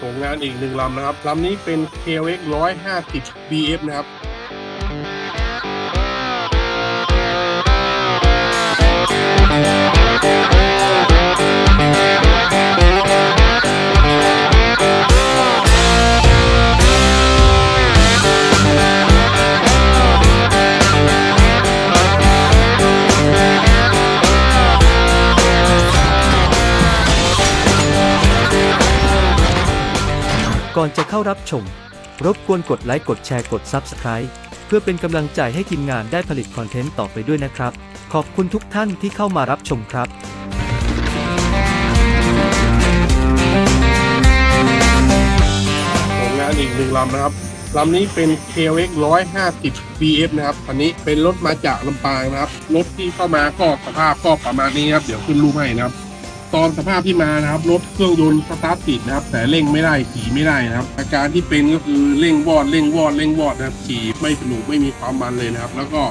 ผลงงานอีกหนึ่งลำนะครับลำนี้เป็น KX 150 BF นะครับ ก่อนจะเข้ารับชม รบกวนกดไลค์กดแชร์กด Subscribe เพื่อเป็นกำลังใจให้ทีมงานได้ผลิตคอนเทนต์ต่อไปด้วยนะครับ ขอบคุณทุกท่านที่เข้ามารับชมครับส่งานอีกหนึ่งลำนะครับลำนี้เป็น KX 150 BF นะครับอันนี้เป็นรถมาจากลำปางนะครับ รถที่เข้ามาก็สภาพก็ประมาณนี้ครับ เดี๋ยวขึ้นรูปให้นะครับ ตอนสภาพที่มานะครับรถเครื่องยนต์สตาร์ทติดนะครับ แต่เร่งไม่ได้ขี่ไม่ได้นะครับ อาการที่เป็นก็คือเร่งวอดเร่งวอดเร่งวอดนะครับขี่ไม่สนุกไม่มีความมันเลยนะครับ แล้วก็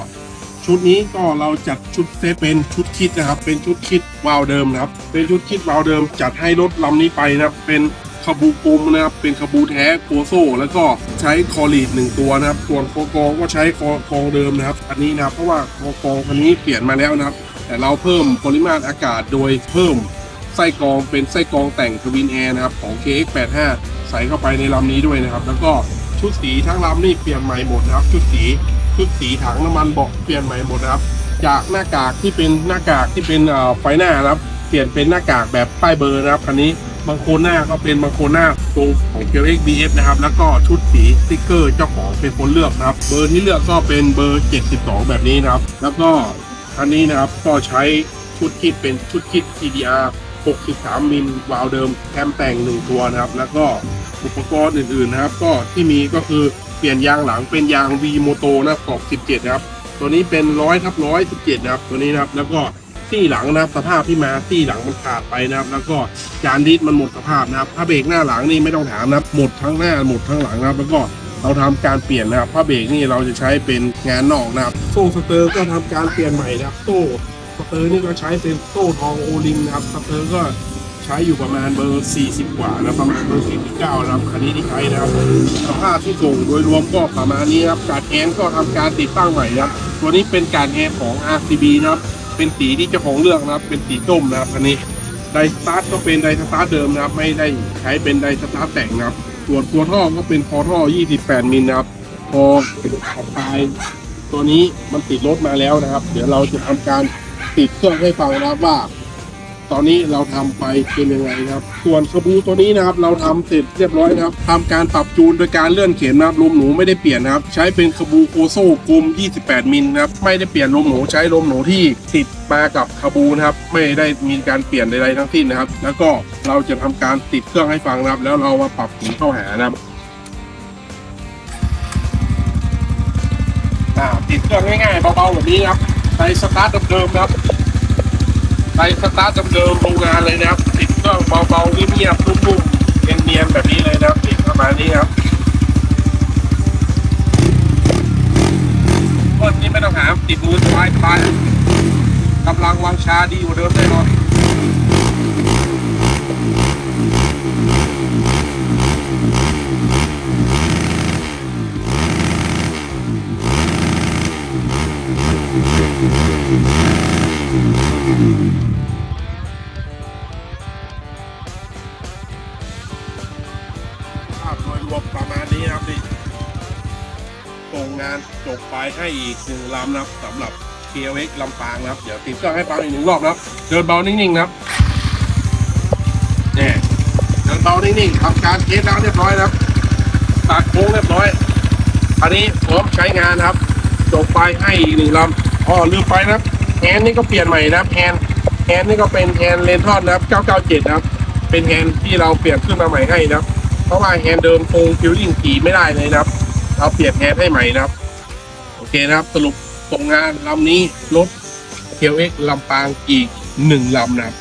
ชุดนี้ก็เราจัดชุดเซตเป็นชุดคิดนะครับ เป็นชุดคิดวาล์วเดิมนะครับ เป็นชุดคิดวาล์วเดิม จัดให้รถลำนี้ไปนะครับ เป็นขบูกลมนะครับ เป็นขบูแท้โกโซแล้วก็ใช้คอลีดหนึ่งตัวนะครับ ส่วนโคกองก็ใช้คอกองเดิมนะครับ อันนี้นะครับเพราะว่าโคกอคันนี้เปลี่ยนมาแล้วนะครับ แต่เราเพิ่มปริมาตรอากาศโดยเพิ่ม ไส้กรองเป็นไส้กรองแต่งทวินแอร์นะครับของ KX85 ใส่เข้าไปในลำนี้ด้วยนะครับ แล้วก็ชุดสีทั้งลำนี่เปลี่ยนใหม่หมดนะครับ ชุดสีชุดสีถังน้ำมันเบาะเปลี่ยนใหม่หมดนะครับ จากหน้ากากที่เป็นหน้ากากที่เป็นไฟหน้านะครับ เปลี่ยนเป็นหน้ากากแบบป้ายเบอร์นะครับคันนี้บางโคนหน้าก็เป็นบางโคนหน้าตรงของ KX BF นะครับ แล้วก็ชุดสีสติ๊กเกอร์เจ้าของเป็นคนเลือกนะครับ เบอร์ที่เลือกก็เป็นเบอร์ 72 แบบนี้นะครับ แล้วก็คันนี้นะครับก็ใช้ชุดคิดเป็นชุดคิด TDR 63 มิลวาล์วเดิมแคมแต่ง 1 ตัวนะครับ แล้วก็อุปกรณ์อื่นๆนะครับ ก็ที่มีก็คือเปลี่ยนยางหลังเป็นยาง V Moto นะครับกรอบ 17 นะครับ ตัวนี้เป็น 100ทับ117 นะครับ ตัวนี้นะครับ แล้วก็ที่หลังนะครับสภาพที่มาที่หลังมันขาดไปนะครับ แล้วก็จานดิสมันหมดสภาพนะครับถ้าเบรกหน้าหลังนี่ไม่ต้องถามนะครับหมดทั้งหน้าหมดทั้งหลังนะครับ แล้วก็เราทำการเปลี่ยนนะครับผ้าเบรกนี่เราจะใช้เป็นงานนอกนะครับโซ่สเตอร์ก็ทำการเปลี่ยนใหม่นะครับโซ่ เตอร์นี่ก็ใช้เป็นโซ่ทองโอลิงนะครับสเตอร์ก็ใช้อยู่ประมาณเบอร์ 40 กว่านะประมาณเบอร์49นะครับคันนี้ที่ใช้นะครับสภาพที่ส่งโดยรวมก็ประมาณนี้ครับการแอนก็ทำการติดตั้งใหม่นะครับตัวนี้เป็นการแอนของ RCB นะครับเป็นสีที่เจ้าของเลือกนะครับ เป็นสีส้มนะครับอันนี้ไดสตาร์ทก็เป็นไดสตาร์ทเดิมนะครับ ไม่ได้ใช้เป็นไดสตาร์ทแต่งนะครับส่วนตัวท่อก็เป็นคอท่อ 28 มิลนะครับพอออกปตัวนี้มันติดรถมาแล้วนะครับ เดี๋ยวเราจะทำการ ติดเครื่องให้ฟังนะครับว่า ตอนนี้เราทำไปเป็นยังไงนะครับ ส่วนขบูตัวนี้นะครับ เราทำเสร็จเรียบร้อยนะครับทำการปรับจูนโดยการเลื่อนเข็มนะครับลมหนูไม่ได้เปลี่ยนนะครับ ใช้เป็นขบูโคโซ่กลม 28 มิลนะครับ ไม่ได้เปลี่ยนลมหนูใช้ลมหนูที่ติดมากับขบูนะครับ ไม่ได้มีการเปลี่ยนใดๆทั้งสิ้นนะครับ แล้วก็เราจะทำการติดเครื่องให้ฟังนะครับ แล้วเรามาปรับหูเข้าหานะครับติดเครื่องง่ายๆเบาๆแบบนี้ครับใช้สตาร์ทเดิมๆครับ ไปสตาร์ทเดิมๆโรงงานเลยนะครับติดก็เบาๆเงียบๆนุ่มๆเนียนๆแบบนี้เลยนะครับติดประมาณนี้ครับรถนี้ไม่ต้องหาติดมือสบายสบากำลังวางชาดีกว่าเดิมแน่นอน ภาพโดยรวมประมาณนี้นะครับนี่ส่งงานจบไปให้อีกหนึ่งลำนะครับสำหรับ KLX ลำปางนะครับ เดี๋ยวติดเครื่องให้ฟังอีกหนึ่งรอบนะครับ เดินเบานิ่งๆนะครับเนี่ยเดินเบานิ่งๆทำการเทสแล้วเรียบร้อยนะครับตัดโค้งเรียบร้อย อันนี้พร้อมใช้งานครับ จบไปให้อีกหนึ่งลำอ๋อลืมไปนะครับแฮนนี่ก็เปลี่ยนใหม่นะครับแฮนแฮนนี่ก็เป็นแฮนเลนทอนนะครับ 997 นะครับ เป็นแฮนที่เราเปลี่ยนขึ้นมาใหม่ให้นะครับ เพราะว่าแฮนด์เดิมคงฟิลลิ่งขี่ไม่ได้เลยนะครับ เราเปลี่ยนแฮนด์ให้ใหม่นะครับ โอเคนะครับ สรุปตรงงานลำนี้รถ KLX ลำปางอีกหนึ่งลำนะครับ